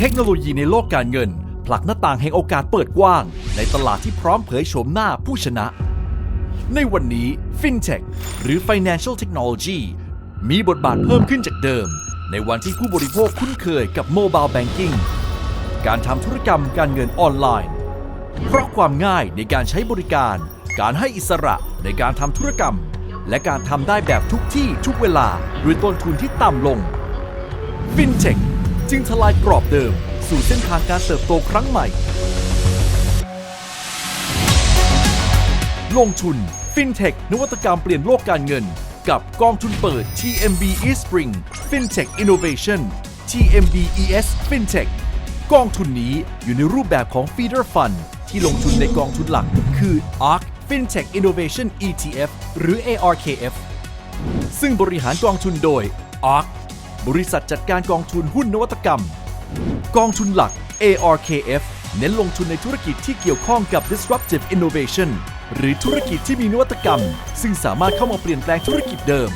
เทคโนโลยีในโลกการเงิน ผลักหน้าต่างแห่งโอกาสเปิดกว้าง ในตลาดที่พร้อมเผยโฉมหน้าผู้ชนะ ในวันนี้ FinTech หรือ Financial Technology มีบทบาทเพิ่มขึ้นจากเดิม ในวันที่ผู้บริโภคคุ้นเคยกับ Mobile Banking การทำธุรกรรมการเงินออนไลน์ เพราะความง่ายในการใช้บริการ การให้อิสระในการทำธุรกรรม และการทำได้แบบทุกที่ทุกเวลาด้วยต้นทุนที่ต่ำลง FinTech จึงทลายกรอบเดิม สู่เส้นทางการเติบโตครั้งใหม่ ลงทุน FinTech นวัตกรรมเปลี่ยนโลกการเงิน กับกองทุนเปิด TMB eSpring FinTech Innovation TMB ES FinTech กองทุนนี้อยู่ในรูปแบบของ Feeder Fund ที่ลงทุนในกองทุนหลัก คือ ARK FinTech Innovation ETF หรือ ARKF ซึ่งบริหารกองทุนโดย ARK บริษัทจัดการกองทุนหุ้นนวัตกรรม กองทุนหลัก ARKF เน้นลงทุนในธุรกิจที่เกี่ยวข้องกับ disruptive innovation หรือธุรกิจที่มีนวัตกรรม ซึ่งสามารถเข้ามาเปลี่ยนแปลงธุรกิจเดิม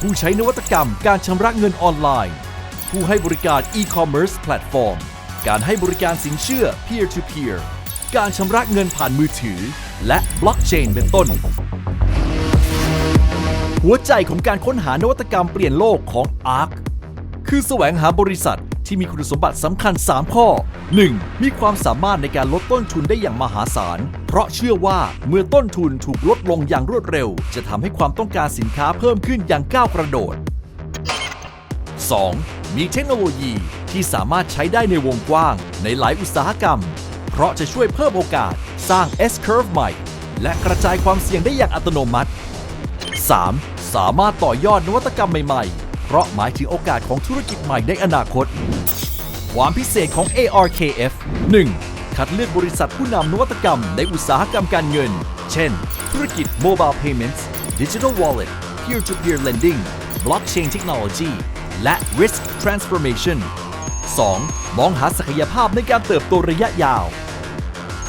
ผู้ใช้นวัตกรรมการชำระเงินออนไลน์ ผู้ให้บริการ e-commerce platform การให้บริการสินเชื่อ peer to peer การชำระเงินผ่านมือถือ และ blockchain เป็นต้น หัวใจของการค้นหานวัตกรรมเปลี่ยนโลกของ ARK คือแสวงหาบริษัทที่มีคุณสมบัติสำคัญ 3 ข้อ 1. มีความสามารถในการลดต้นทุนได้อย่างมหาศาล เพราะเชื่อว่าเมื่อต้นทุนถูกลดลงอย่างรวดเร็ว จะทำให้ความต้องการสินค้าเพิ่มขึ้นอย่างก้าวกระโดด 2. มีเทคโนโลยีที่สามารถใช้ได้ในวงกว้าง ในหลายอุตสาหกรรม เพราะจะช่วยเพิ่มโอกาส สร้าง S-curve ใหม่ และกระจายความเสี่ยงได้อย่างอัตโนมัติ 3. สามารถต่อยอดนวัตกรรมใหม่ๆ เพราะหมายถึงโอกาสของธุรกิจใหม่ในอนาคต ความพิเศษของ ARKF 1. คัดเลือกบริษัทผู้นำนวัตกรรมในอุตสาหกรรมการเงิน เช่น ธุรกิจ Mobile Payments Digital Wallet Peer-to-Peer Lending Blockchain Technology และ Risk Transformation 2. มองหาศักยภาพในการเติบโตระยะยาว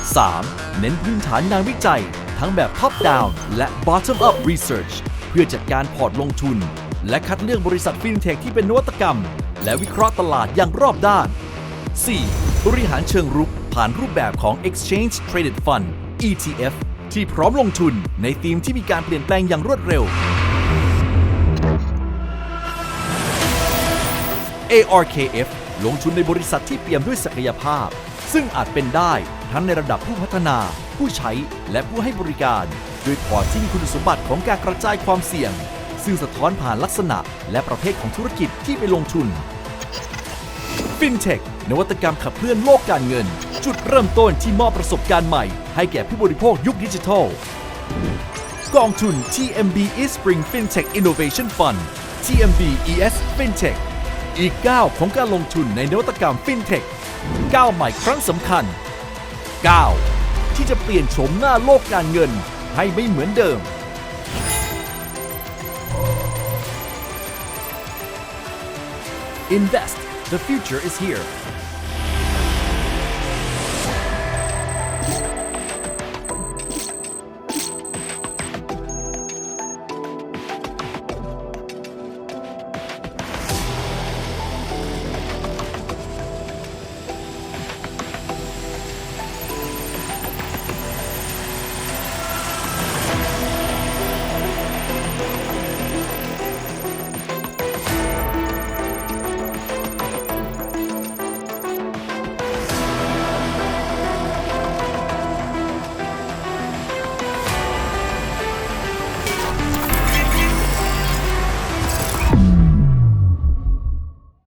3. เน้นพื้นฐานงานวิจัย ทั้งแบบ Top Down และ Bottom Up Research เพื่อจัดการพอร์ตลงทุน และคัดเลือกบริษัทฟินเทคที่เป็นนวัตกรรม และวิเคราะห์ตลาดอย่างรอบด้าน 4. บริหารเชิงรุกผ่านรูปแบบของ Exchange Traded Fund ETF ที่พร้อมลงทุนในธีมที่มีการเปลี่ยนแปลงอย่างรวดเร็ว ARKF ลงทุนในบริษัทที่เปี่ยมด้วยศักยภาพ ซึ่งอาจเป็นได้ทั้งในระดับผู้พัฒนา ผู้ใช้ และผู้ให้บริการ ด้วยพอร์ตที่มีคุณสมบัติของการกระจายความเสี่ยง ซึ่งสะท้อนผ่านลักษณะ และประเภทของธุรกิจที่ไปลงทุน FinTech นวัตกรรมขับเคลื่อนโลกการเงิน จุดเริ่มต้นที่มอบประสบการณ์ใหม่ ให้แก่ผู้บริโภคยุคดิจิทัล กองทุน TMB eSpring FinTech Innovation Fund TMB ES FinTech อีกก้าวของการลงทุนในนวัตกรรม FinTech ก้าวใหม่ครั้งสำคัญก้าวที่จะเปลี่ยนโฉมหน้าโลกการเงินให้ไม่เหมือนเดิม Invest. The future is here